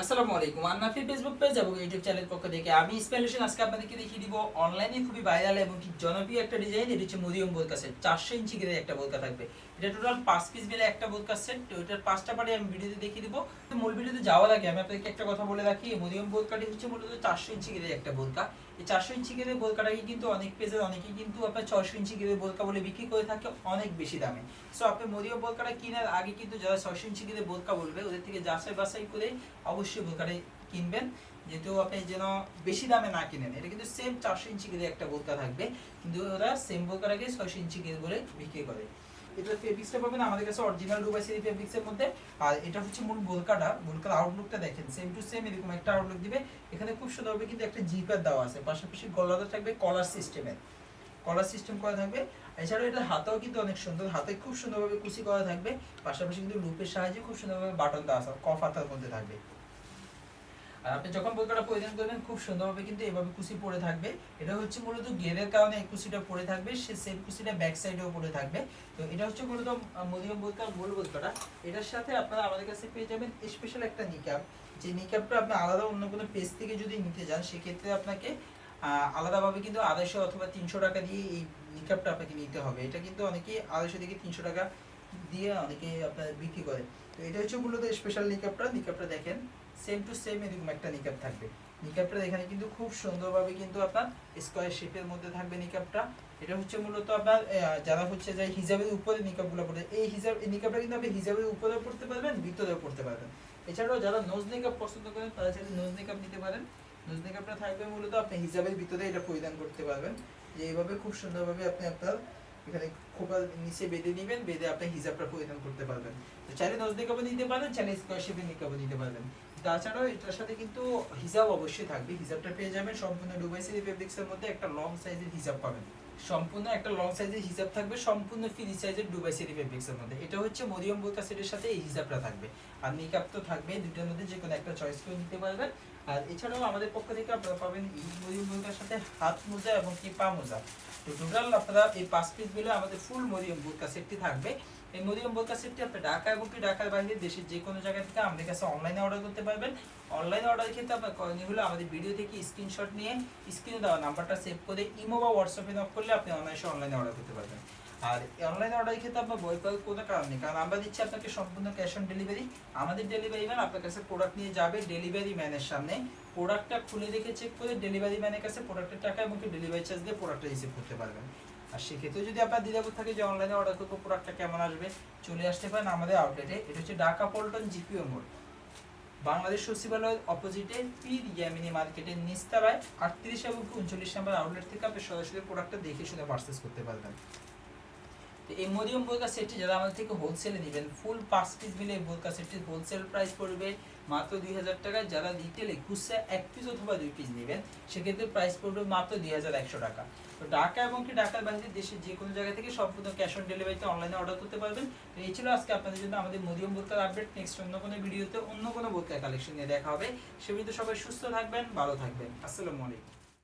আসসালামু আলাইকুম। Annafi Facebook page এবং ইউটিউব চ্যানেল পক্ষ থেকে আমি স্পেলেশন আজকে আপনাদেরকে দেখিয়ে দিব অনলাইনে খুবই ভাইরাল এবং জনপ্রিয় একটা ডিজাইন এটা হচ্ছে মরিয়ম বোরকাসের চারশো ইঞ্চি গেলে একটা বোলকা থাকবে। এটা টোটাল পাঁচ পিস মিলে একটা বোলকা সেট তো পাঁচটা পার্টি আমি ভিডিওতে দেখিয়ে দিব। মূল ভিডিওতে যাওয়ার আগে আমি আপনাদেরকে একটা কথা বলে রাখি এই মরিয়ম বোলকাটি হচ্ছে মূলত চারশো ইঞ্চি গেলে একটা বোলকা এই চারশো ইঞ্চি গেলে বোলকাটাকে কিন্তু অনেক পেজের অনেকেই কিন্তু আপনার ছশো ইঞ্চি গেলে বোলকা বলে বিক্রি করে থাকে অনেক বেশি দামে। সো আপনি মরিয়ম বোলকাটা কেনার আগে কিন্তু যারা ছশো ইঞ্চি গেলে বোলকা বলবে, ওদের থেকে যাচাই বাছাই করে অবশ্যই বোলকাটা কিনবেন। যেহেতু আপনি যেন বেশি দামে না কিনেন, এটা কিন্তু সেম চারশো ইঞ্চি গেলে একটা বোলকা থাকবে। কিন্তু ওরা সেম বোলকাটাকে ছয়শো ইঞ্চি গেলে বলে বিক্রি করে। এটা ফেব্রিক্সটা পাবেন আমাদের কাছে অরিজিনাল ডুবাই সিরি ফেব্রিক্সের মধ্যে। আর এটা হচ্ছে মূল বোলকাটা বোলকার আউটলুকটা দেখেন সেম টু সেম এরকম একটা আউটলুক দিবে। এখানে খুব সুন্দরভাবে কিন্তু একটা জিপার দেওয়া আছে। পাশাপাশি গলাটা থাকবে কলার সিস্টেমের কলার সিস্টেম করা থাকবে। এছাড়াও এটা হাতেও কিন্তু অনেক সুন্দর। হাতে খুব সুন্দরভাবে কুচি করা থাকবে। পাশাপাশি কিন্তু লুপের সাহায্যে খুব সুন্দরভাবে বাটন দেওয়া আছে, কফ হাতার মধ্যে থাকবে। আর আপনি যখন বোলকাটা পরিধান করবেন, খুব সুন্দরভাবে কিন্তু এভাবে কুচি পড়ে থাকবে। এটা হচ্ছে মূলত গেরের কারণে এই কুচিটা পড়ে থাকবে, সে সেম কুচিটা ব্যাক সাইডেও পড়ে থাকবে। তো এটা হচ্ছে মূলত মদিয়ম বোলকার মূল বোলকাটা এটার সাথে আপনারা আমাদের কাছে পেয়ে যাবেন স্পেশাল একটা নিকাপ যে নিকাপটা আপনি আলাদা অন্য কোনো পেজ থেকে যদি নিতে যান, সেক্ষেত্রে আপনাকে আলাদাভাবে কিন্তু আড়াইশো অথবা তিনশো টাকা দিয়ে এই নিকাপটা আপনাকে নিতে হবে। এটা কিন্তু অনেকেই আড়াইশো থেকে তিনশো টাকা দিয়ে অনেকে আপনার বিক্রি করে। তো এটা হচ্ছে মূলত স্পেশাল নিকাপটা নিকাপটা দেখেন সেম টু সেম এরকম একটা নিকাপ থাকবে। নিকাপটা এখানে কিন্তু খুব সুন্দরভাবে কিন্তু আপনার স্কোয়ার শেপের মধ্যে থাকবে নিকাপটা এটা হচ্ছে মূলত আপনার যারা হচ্ছে যে হিজাবের উপরে নিকাপগুলো পড়ে, এই হিজাব, এই নিকাপটা কিন্তু আপনি হিজাবের উপরেও পড়তে পারবেন, ভিতরেও পড়তে পারবেন। এছাড়াও যারা নোজ নিকাপ পছন্দ করেন, তারা চাইলে নোজ নিকাপ নিতে পারেন। নোজ নিকাপটা থাকবে মূলত আপনি হিজাবের ভিতরে এটা পরিধান করতে পারবেন। যে এইভাবে খুব সুন্দরভাবে আপনি আপনার এখানে খোপার নিচে বেঁধে নেবেন, বেঁধে আপনি হিজাবটা পরিধান করতে পারবেন। তো চাইলে নোজ নিকাপও নিতে পারেন, চাইলে স্কোয়ার শেপের নিকাপও নিতে পারবেন। তাছাড়াও এটার সাথে কিন্তু হিজাব অবশ্যই থাকবে। হিজাবটা পেয়ে যাবেন, সম্পূর্ণ ডুবাই সিরি ফেব্রিক্সের মধ্যে একটা লং সাইজের হিজাব পাবেন। সম্পূর্ণ একটা লং সাইজের হিজাব থাকবে, সম্পূর্ণ ফ্রি সাইজের ডুবাই সিরি ফেব্রিক্সের মধ্যে। এটা হচ্ছে মরিয়ম বোলকা সেটের সাথে এই হিজাবটা থাকবে। আর নিকাপ তো থাকবে দুটোর মধ্যে যে কোনো একটা চয়েস করে নিতে পারবেন। আর এছাড়াও আমাদের পক্ষ থেকে আপনারা পাবেন এই মরিয়ম বোলকার সাথে হাত মোজা এবং কি পা মোজা। তো টোটাল আপনারা এই পাঁচ পিস মিলে আমাদের ফুল মরিয়ম বোরকা সেটটি থাকবে। এই মরিয়ম বোরকা সেটটি আপনি ঢাকা এবং কি ঢাকার বাইরে দেশের যে কোনো জায়গা থেকে আমাদের কাছে অনলাইনে অর্ডার করতে পারবেন। অনলাইনে অর্ডার ক্ষেত্রে আপনার করণীয় হলো আমাদের ভিডিও থেকে স্ক্রিনশট নিয়ে স্ক্রিনে দেওয়া নাম্বারটা সেভ করে ইমো বা হোয়াটসঅ্যাপে নক করলে আপনি অনলাইনে অনলাইনে অর্ডার করতে পারবেন। আর অনলাইন অর্ডারের ক্ষেত্রে আপনার বই পাওয়ার কোনো কারণ নেই। কারণ আমরা দিচ্ছি আপনাকে সম্পূর্ণ ক্যাশ অন ডেলিভারি আমাদের ডেলিভারি ম্যান আপনার কাছে প্রোডাক্ট নিয়ে যাবে ডেলিভারি ম্যানের সামনে। প্রোডাক্টটা খুলে দেখে চেক করে ডেলিভারি ম্যানের কাছে প্রোডাক্টের টাকা এবং ডেলিভারি চার্জ দিয়ে প্রোডাক্টটা রিসিভ করতে পারবেন। আর সেক্ষেত্রে যদি আপনার দ্বিধাবোধ থাকে যে অনলাইনে অর্ডার করব প্রোডাক্টটা কেমন আসবে, চলে আসতে পারেন আমাদের আউটলেটে এটা হচ্ছে ঢাকা পল্টন জিপিও মোড়। বাংলাদেশ সচিবালয়ের অপোজিটে পীর ইয়ামিনী মার্কেটের নিস্তারায় আটত্রিশ এবং উনচল্লিশ নাম্বার আউটলেট থেকে আপনি সরাসরি প্রোডাক্টটা দেখে শুনে পারচেস করতে পারবেন। এই মরিয়ম বোলকা সেটটি যারা আমাদের থেকে হোলসেলে নেবেন ফুল পাঁচ পিস মিলে এই বোলকা সেটটির হোলসেল প্রাইস পড়বে মাত্র দুই হাজার টাকা যারা রিটেলে খুচরা এক পিস অথবা দুই পিস নেবেন, সেক্ষেত্রে প্রাইস পড়বে মাত্র দুই হাজার একশো টাকা। তো ঢাকা এবং কি ঢাকার বাইরে দেশের যে কোনো জায়গা থেকে সম্পূর্ণ ক্যাশ অন ডেলিভারিতে অনলাইনে অর্ডার করতে পারবেন। তো এই ছিল আজকে আপনাদের জন্য আমাদের মরিয়ম বোলকার আপডেট নেক্সট অন্য কোনো ভিডিওতে অন্য কোনো বোলকার কালেকশন নিয়ে দেখা হবে। সে পর্যন্ত সবাই সুস্থ থাকবেন, ভালো থাকবেন। আসসালামু আলাইকুম।